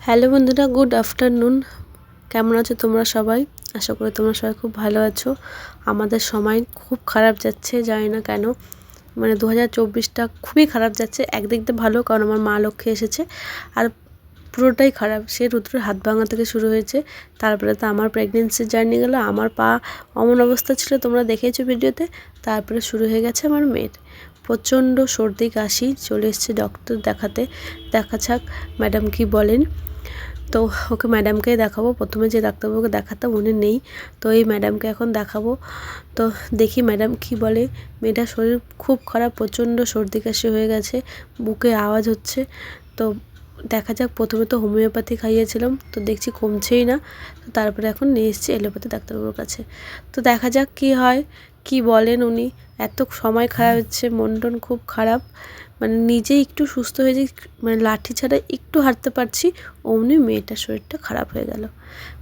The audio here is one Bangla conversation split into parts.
হ্যালো বন্ধুরা, গুড আফটারনুন। কেমন আছো তোমরা সবাই? আশা করি তোমরা সবাই খুব ভালো আছো। আমাদের সময় খুব খারাপ যাচ্ছে, জানি না কেন। মানে দু হাজার চব্বিশটা খুবই খারাপ যাচ্ছে, একদিক দিয়ে ভালো, কারণ আমার মা লক্ষ্যে এসেছে। আর পুরোটাই খারাপ। সে রুদ্রের হাত ভাঙা থেকে শুরু হয়েছে। তারপরে তো আমার প্রেগনেন্সির জার্নি গেলো। আমার পা অমন অবস্থা ছিল, তোমরা দেখেছ ভিডিওতে। তারপরে শুরু হয়ে গেছে আমার মেয়ের। প্রচণ্ড সর্দি, কাশি, চলে এসছে ডক্টর দেখাতে। দেখা যাক ম্যাডাম কি বলেন। তো ওকে ম্যাডামকেই দেখাবো। প্রথমে যে ডাক্তারবাবুকে দেখাতাম, উনি নেই। তো এই ম্যাডামকে এখন দেখাবো। তো দেখি ম্যাডাম কি বলে। মেয়েটার শরীর খুব খারাপ, প্রচণ্ড সর্দি, কাশি হয়ে গেছে। বুকে আওয়াজ হচ্ছে। তো দেখা যাক, প্রথমে তো হোমিওপ্যাথি খাইয়েছিলাম, তো দেখছি কমছেই না, তো তারপরে এখন নিয়ে এসেছি এলোপ্যাথি ডাক্তারবাবুর কাছে। তো দেখা যাক কি হয়, কি বলেন উনি, এত সময় খারাপ হচ্ছে, মন টন খুব খারাপ মানে নিজে একটু সুস্থ হয়ে যে মানে লাঠি ছাড়া একটু হাঁটতে পারছি, অমনি মেয়েটার শরীরটা খারাপ হয়ে গেল।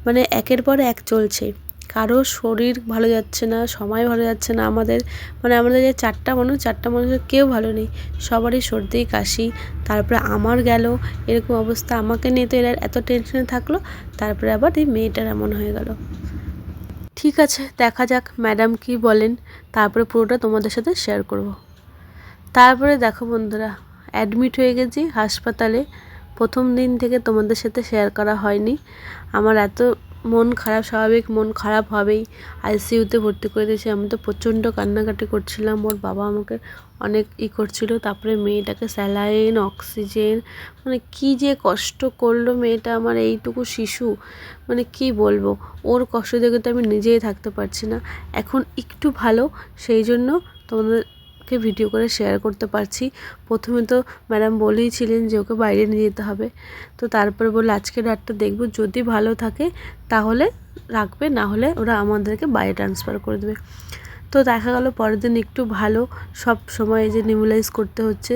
মানে একের পর এক চলছে। কারও শরীর ভালো যাচ্ছে না, সময় ভালো যাচ্ছে না আমাদের। মানে আমাদের যে চারটা মানুষ, চারটা মানুষের কেউ ভালো নেই। সবারই সর্দি কাশি, তারপরে আমার গেল, এরকম অবস্থা আমাকে নিয়ে তো এরা এত টেনশনে থাকল, তারপরে আবার এই মেয়েটার এমন হয়ে গেল। ঠিক আছে, দেখা যাক ম্যাডাম কি বলেন, তারপরে পুরোটা তোমাদের সাথে শেয়ার করব। তারপরে দেখো বন্ধুরা অ্যাডমিট হয়ে গেছি হাসপাতালে। প্রথম দিন থেকে তোমাদের সাথে শেয়ার করা হয়নি। আমার এত মন খারাপ, স্বাভাবিক মন খারাপ হবেই। আইসিইউতে ভর্তি করে দিয়েছি। আমি তো প্রচণ্ড কান্নাকাটি করছিলাম। ওর বাবা আমাকে অনেক ই করছিল। তারপরে মেয়েটাকে স্যালাইন, অক্সিজেন মানে কি যে কষ্ট করল মেয়েটা, আমার এইটুকু শিশু। মানে কি বলব? ওর কষ্ট দেখে তো আমি নিজেই থাকতে পারছি না। এখন একটু ভালো, সেই জন্য তোমাদের কে ভিডিও করে শেয়ার করতে পারছি। প্রথমে তো ম্যাডাম বলেইছিলেন যে ওকে বাইরে নিয়ে যেতে হবে। তো তারপরে বলল আজকে রাতটা দেখব, যদি ভালো থাকে তাহলে রাখবে, না হলে ওরা আমাদেরকে বাইরে ট্রান্সফার করে দেবে। তো দেখা গেল পরের দিন একটু ভালো, সব সময় যে নিউলাইজ করতে হচ্ছে।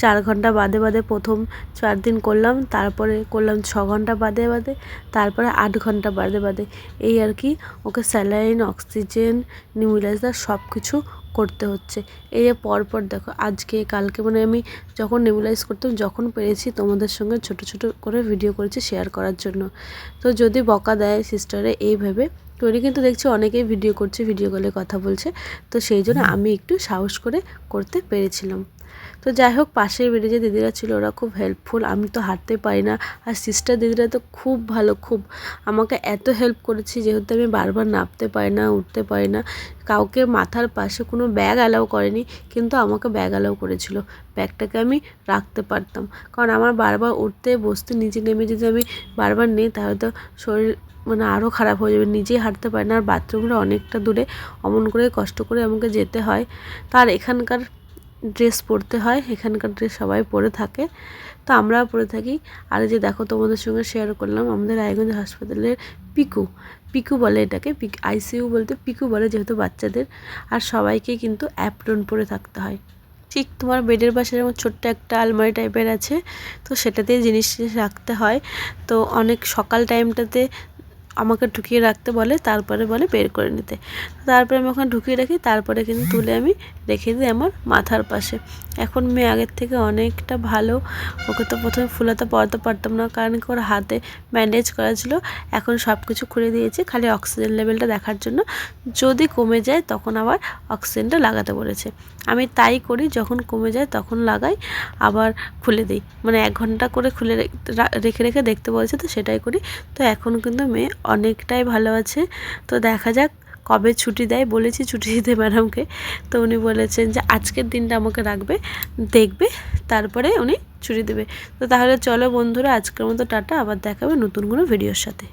চার ঘণ্টা বাদে বাদে প্রথম চার দিন করলাম, তারপরে করলাম ছ ঘণ্টা বাদে বাদে, তারপরে আট ঘণ্টা বাদে বাদে। এই আর কি, ওকে স্যালাইন, অক্সিজেন নিউলাইজার সব কিছু করতে হচ্ছে। এই যে পরপর দেখো, আজকে, কালকে মানে আমি যখন নেবুলাইজ করতাম, যখন পেরেছি তোমাদের সঙ্গে ছোট ছোট করে ভিডিও করেছি শেয়ার করার জন্য। তো যদি বকা দেয় সিস্টারে এইভাবে উনি কিন্তু দেখছি অনেকেই ভিডিও করছে ভিডিও কলে কথা বলছে। তো সেই জন্য আমি একটু সাহস করে করতে পেরেছিলাম। তো যাই হোক, পাশের বেড়ে যে দিদিরা ছিল ওরা খুব হেল্পফুল আমি তো হাঁটতে পারি না। আর সিস্টার দিদিরা তো খুব ভালো, খুব আমাকে এত হেল্প করেছে যেহেতু আমি বারবার নামতে পারি না, উঠতে পারি না। কাউকে মাথার পাশে কোনো ব্যাগ অ্যালাউ করেনি, কিন্তু আমাকে ব্যাগ অ্যালাউ করেছিল। ব্যাগটাকে আমি রাখতে পারতাম। কারণ আমার বারবার উঠতে, বসতে নিচে নেমে যদি আমি বারবার নেই, তাহলে তো শরীর মানে আরও খারাপ হয়ে যাবে। নিজেই হাঁটতে পারি না, আর বাথরুমটা অনেকটা দূরে। অমন করে কষ্ট করে আমাকে যেতে হয়। তার এখানকার ড্রেস পরতে হয়, এখানকার ড্রেস সবাই পরে থাকে। তো আমরাও পরে থাকি। আর যে দেখো, তোমাদের সঙ্গে শেয়ার করলাম, আমাদের রায়গঞ্জ হাসপাতালের পিকু। পিকু বলে এটাকে, পিক আইসিইউ বলতে পিকু বলে যেহেতু বাচ্চাদের। আর সবাইকে কিন্তু অ্যাপ্রন পরে থাকতে হয়। ঠিক তোমার বেডের পাশে যেমন ছোট্ট একটা আলমারি টাইপের আছে, তো সেটাতেই জিনিস রাখতে হয়। তো অনেক সকাল টাইমটাতে আমাকে ঢুকিয়ে রাখতে বলে, তারপরে বলে বের করে নিতে। তারপরে আমি ওখানে ঢুকিয়ে রাখি, তারপরে কিন্তু তুলে আমি রেখে দিই আমার মাথার পাশে। এখন মেয়ে আগের থেকে অনেকটা ভালো। ওকে তো প্রথমে ফুলাতে পড়াতে পারতাম না, কারণ কি ওর হাতে ব্যান্ডেজ করা ছিল। এখন সব কিছু খুলে দিয়েছে, খালি অক্সিজেন লেভেলটা দেখার জন্য। যদি কমে যায়, তখন আবার অক্সিজেনটা লাগাতে বলেছে। আমি তাই করি, যখন কমে যায়, তখন লাগাই, আবার খুলে দিই। মানে এক ঘণ্টা করে খুলে রেখে রেখে দেখতে বলেছে তো সেটাই করি। তো এখন কিন্তু মেয়ে অনেকটাই ভালো আছে। তো দেখা যাক কবে ছুটি দেয়। বলেছি ছুটি দিতে ম্যাডামকে। তো উনি বলেছেন যে আজকের দিনটা আমাকে রাখবে, দেখবে, তারপরে উনি ছুটি দেবে। তো তাহলে চলো বন্ধুরা, আজকের মতো টাটা। আবার দেখাবে নতুন কোনো ভিডিওর সাথে।